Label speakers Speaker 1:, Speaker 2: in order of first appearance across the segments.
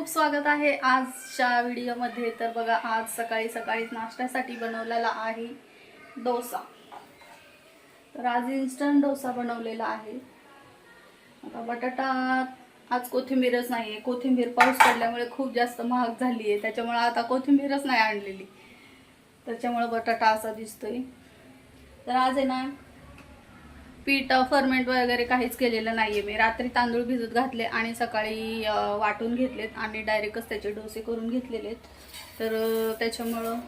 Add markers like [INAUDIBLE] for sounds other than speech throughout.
Speaker 1: खूप स्वागत आहे. आजच्या व्हिडिओमध्ये तर बघा आज सकाळी सकाळी नाश्त्यासाठी बनवलेला आहे डोसा. तर आज इन्स्टंट डोसा बनवलेला आहे. आता बटाटा आज कोथिंबीरच नाही आहे कोथिंबीर पाऊस पडल्यामुळे खूप जास्त महाग झाली आहे त्याच्यामुळे आता कोथिंबीरच नाही आणलेली. त्याच्यामुळे बटाटा असा दिसतोय. तर आज आहे ना पीठ फर्मेंट वगैरे काहीच केलेलं नाही आहे मी रात्री तांदूळ भिजत घातले आणि सकाळी वाटून घेतलेत आणि डायरेक्टच त्याचे डोसे करून घेतलेले आहेत तर त्याच्यामुळं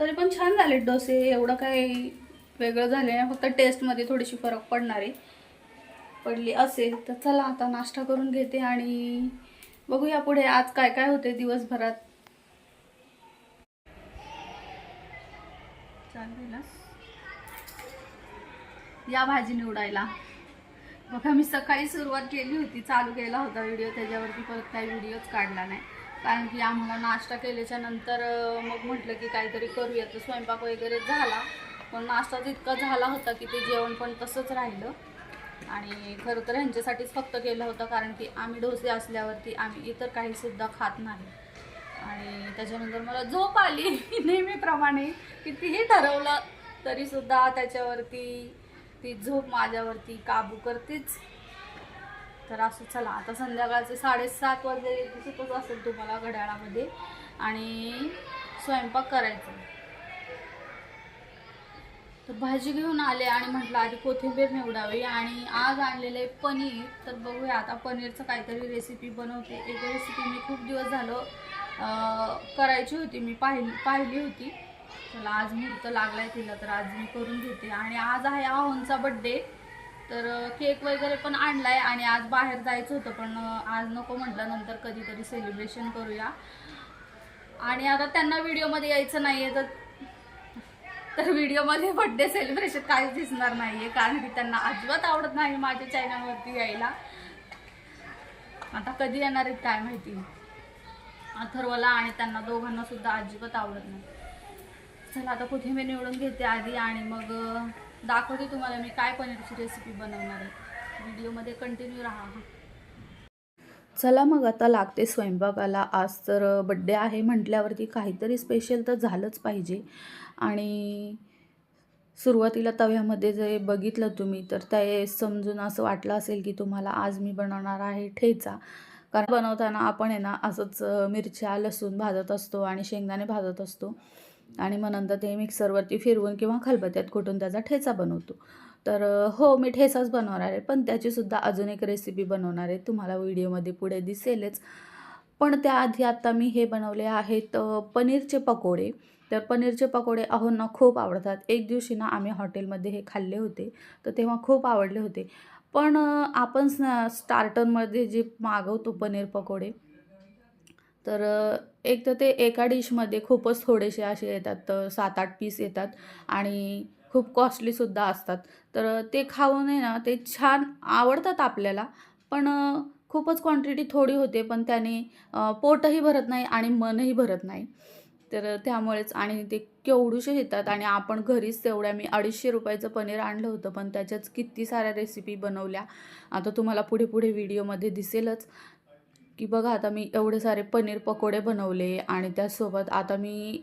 Speaker 1: तरी पण छान झालेत डोसे. एवढं काही वेगळं झालं नाही. फक्त टेस्टमध्ये थोडीशी फरक पडणार आहे. पडली असेल तर चला आता नाश्ता करून घेते आणि बघूया पुढे आज काय काय होते दिवसभरात. चालेल ना? या भाजी निवडायला. बघा मी सकाळी सुरुवात केली होती चालू केला होता व्हिडिओ त्याच्यावरती परत काही व्हिडिओच काढला नाही. कारण की आम्हाला नाश्ता केल्याच्यानंतर मग म्हटलं की काहीतरी करूया. तर स्वयंपाक वगैरे झाला. पण नाश्ता इतका झाला होता की ते जेवण पण तसंच राहिलं. आणि खरं तर ह्यांच्यासाठीच फक्त केलं होतं कारण की आम्ही डोसे असल्यावरती आम्ही इतर काहीसुद्धा खात नाही. आणि त्याच्यानंतर मला झोप आली. [LAUGHS] नेहमीप्रमाणे कितीही ठरवलं तरीसुद्धा त्याच्यावरती ती झोप माझ्यावरती काबू करतेच. तर असं चला आता संध्याकाळचे साडेसात वाजले दिसतच असेल तुम्हाला घड्याळामध्ये. आणि स्वयंपाक करायचा. तर भाजी घेऊन आले आणि म्हटलं आधी कोथिंबीर निवडावी. आणि आज आणलेले पनीर तर बघूया आता पनीरचं काहीतरी रेसिपी बनवते. एक रेसिपी मी खूप दिवस झालं करायची होती मी पाहिली पाहिली होती. चला आज मुहूर्त लागलाय तिला तर आज मी करून घेते. आणि आज आहे आहोंचा बड्डे तर केक वगैरे पण आणलाय आणि आज बाहेर जायचं होतं पण आज नको म्हटलं नंतर कधीतरी सेलिब्रेशन करूया. आणि आता त्यांना व्हिडिओमध्ये यायचं नाही आहे तर तर व्हिडिओमध्ये बड्डे सेलिब्रेशन काहीच दिसणार नाही आहे कारण की त्यांना अजिबात आवडत नाही माझ्या चॅनलवरती यायला. आता कधी येणार आहेत काय माहिती? अथर्वला आणि त्यांना दोघांना सुद्धा अजिबात आवडत नाही. चला आता कोथिंबीर निवडून घेते आधी आणि मग दाखवते तुम्हाला मी काय पनीरची रेसिपी बनवणार आहे. व्हिडिओमध्ये कंटिन्यू राहा. चला मग आता लागते स्वयंपाकाला. आज तर बड्डे आहे म्हटल्यावरती काहीतरी स्पेशल तर झालंच पाहिजे. आणि सुरुवातीला तव्यामध्ये जे बघितलं तुम्ही तर ते समजून असं वाटलं असेल की तुम्हाला आज मी बनवणार आहे ठेचा. कारण बनवताना आपण आहे ना असंच मिरच्या लसूण भाजत असतो आणि शेंगदाणे भाजत असतो. आणि मग नंतर ते मिक्सरवरती फिरवून किंवा खलबत्त्यात कुठून त्याचा ठेचा बनवतो. तर हो मी ठेचाच बनवणार आहे पण त्याचीसुद्धा अजून एक रेसिपी बनवणार आहे. तुम्हाला व्हिडिओमध्ये पुढे दिसेलच. पण त्याआधी आत्ता मी हे बनवले आहेत पनीरचे पकोडे. तर पनीरचे पकोडे अहोंना खूप आवडतात. एक दिवशी ना आम्ही हॉटेलमध्ये हे खाल्ले होते तर तेव्हा खूप आवडले होते. पण आपण स्टार्टरमध्ये जे मागवतो पनीर पकोडे तर एक तर ते एका डिशमध्ये खूपच थोडेसे असे येतात तर सात आठ पीस येतात आणि खूप कॉस्टलीसुद्धा असतात. तर ते खाऊन आहे ना ते छान आवडतात आपल्याला. पण खूपच क्वांटिटी थोडी होते पण त्याने पोटही भरत नाही आणि मनही भरत नाही. तर त्यामुळेच आणि ते केवढूशे येतात आणि आपण घरीच तेवढ्या मी अडीचशे रुपयाचं पनीर आणलं होतं पण त्याच्याच किती साऱ्या रेसिपी बनवल्या. आता तुम्हाला पुढे पुढे व्हिडिओमध्ये दिसेलच. की बघा आता मी एवढे सारे पनीर पकोडे बनवले आणि त्यासोबत आता मी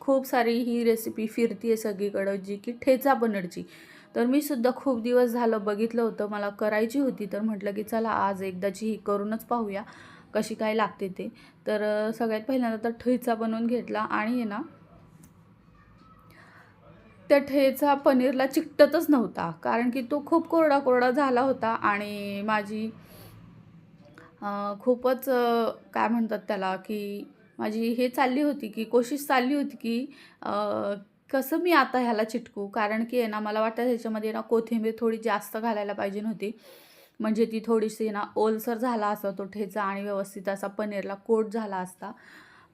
Speaker 1: खूप सारी ही रेसिपी फिरती आहे सगळीकडं जी की ठेचा पनीरची. तर मी सुद्धा खूप दिवस झालं बघितलं होतं मला करायची होती तर म्हटलं की चला आज एकदाची ही करूनच पाहूया कशी काय लागते ते. तर सगळ्यात पहिल्यांदा तर ठेचा बनवून घेतला आणि आहे ना त्या ठेचा पनीरला चिकटतच नव्हता कारण की तो खूप कोरडा कोरडा झाला होता आणि माझी खूपच काय म्हणतात त्याला की माझी हे चालली होती की कोशिश चालली होती की कसं मी आता ह्याला चिटकू? कारण की आहे ना मला वाटतं ह्याच्यामध्ये ना कोथिंबीर थोडी जास्त घालायला पाहिजे होती म्हणजे ती थोडीशी ना ओलसर झाला असता तो ठेचा आणि व्यवस्थित असा पनीरला कोट झाला असता.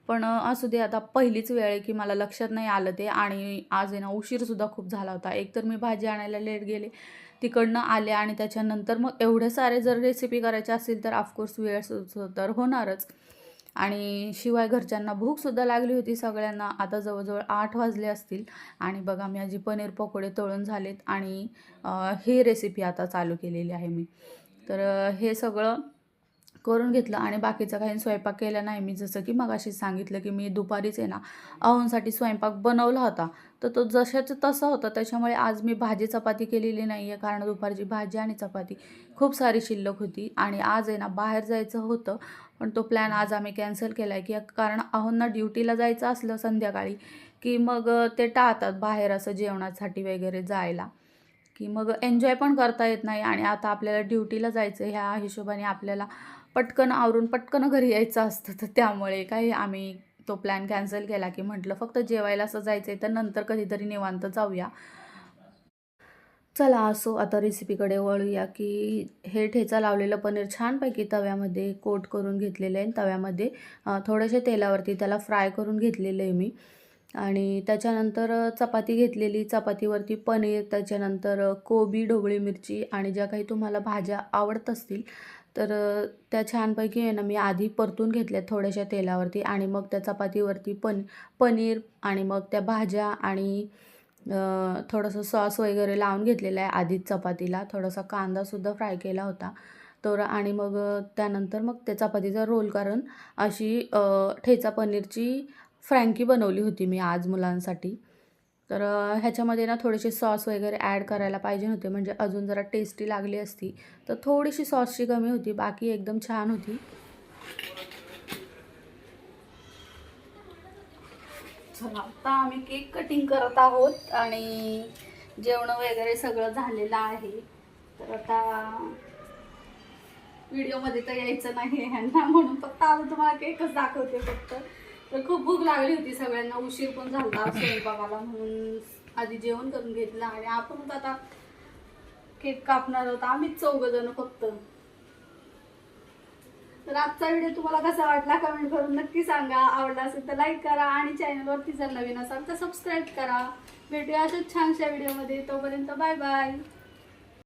Speaker 1: पण असू दे आता पहिलीच वेळ आहे की मला लक्षात नाही आलं ते. आणि आज आहे ना उशीरसुद्धा खूप झाला होता. एकतर मी भाजी आणायला लेट गेले तिकडनं आले आणि त्याच्यानंतर मग एवढे सारे जर रेसिपी करायचे असेल तर ऑफकोर्स वेळ सु- तर होणारच. आणि शिवाय घरच्यांना भूकसुद्धा लागली होती सगळ्यांना. आता जवळजवळ आठ वाजले असतील. आणि बघा मी आजी पनीर पकोडे तळून झालेत आणि ही रेसिपी आता चालू केलेली आहे मी. तर हे सगळं करून घेतलं आणि बाकीचा काही स्वयंपाक केला नाही. मी जसं की मगाशी सांगितलं की मी दुपारीच आहे ना अहोंसाठी स्वयंपाक बनवला होता. तर तो जशाचं तसं होतं. त्याच्यामुळे आज मी भाजी चपाती केलेली नाही आहे कारण दुपारची भाजी आणि चपाती खूप सारी शिल्लक होती आणि आज आहे ना बाहेर जायचं होतं. पण तो प्लॅन आज आम्ही कॅन्सल केला आहे की कारण अहोंना ड्युटीला जायचं असलं संध्याकाळी की मग ते टाळतात बाहेर असं जेवणासाठी वगैरे जायला. की मग एन्जॉय पण करता येत नाही आणि आता आपल्याला ड्युटीला जायचं ह्या हिशोबाने आपल्याला पटकन आवरून पटकन घरी यायचं असतं. तर त्यामुळे काही आम्ही तो प्लॅन कॅन्सल केला की म्हटलं फक्त जेवायला असं जायचं आहे तर नंतर कधीतरी निवांत जाऊया. चला असो आता रेसिपीकडे वळूया की हे ठेचा लावलेलं पनीर छानपैकी तव्यामध्ये कोट करून घेतलेलं आहे. तव्यामध्ये थोडेसे तेलावरती त्याला फ्राय करून घेतलेलं आहे मी. आणि त्याच्यानंतर चपाती घेतलेली. चपातीवरती पनीर त्याच्यानंतर कोबी ढोबळी मिरची आणि ज्या काही तुम्हाला भाज्या आवडत असतील तर त्या छानपैकी आहे ना मी आधी परतून घेतल्या थोड्याशा तेलावरती आणि मग त्या चपातीवरती पण पनीर आणि मग त्या भाज्या आणि थोडंसं सॉस वगैरे लावून घेतलेलं आहे आधीच चपातीला. थोडासा कांदासुद्धा फ्राय केला होता. तर आणि मग त्यानंतर मग त्या चपातीचा रोल करून अशी ठेचा पनीरची फ्रँकी बनवली होती मी आज मुलांसाठी. तर ह्याच्यामध्ये ना थोडेसे सॉस वगैरे ॲड करायला पाहिजे होते. म्हणजे अजून जरा टेस्टी लागली असती. तर थोडीशी सॉसची कमी होती. बाकी एकदम छान होती. चला आता आम्ही केक कटिंग करत आहोत आणि जेवण वगैरे सगळं झालेलं आहे. तर आता व्हिडिओमध्ये तर यायचं नाही ह्यांना म्हणून. फक्त आता तुम्हाला केकच दाखवते फक्त. तर खूप भूक लागली होती सगळ्यांना उशीर पण झाला स्वयंपाकाला म्हणून आधी जेवण करून घेतलं आणि आपण आता केक कापणार आहोत आम्हीच चौघ जण फक्त. तर आजचा व्हिडिओ तुम्हाला कसा वाटला कमेंट करून नक्की सांगा. आवडला असेल तर लाईक करा आणि चॅनलवरती जर नवीन असाल तर सबस्क्राईब करा. भेटूया अशाच छानशा व्हिडिओमध्ये तोपर्यंत बाय बाय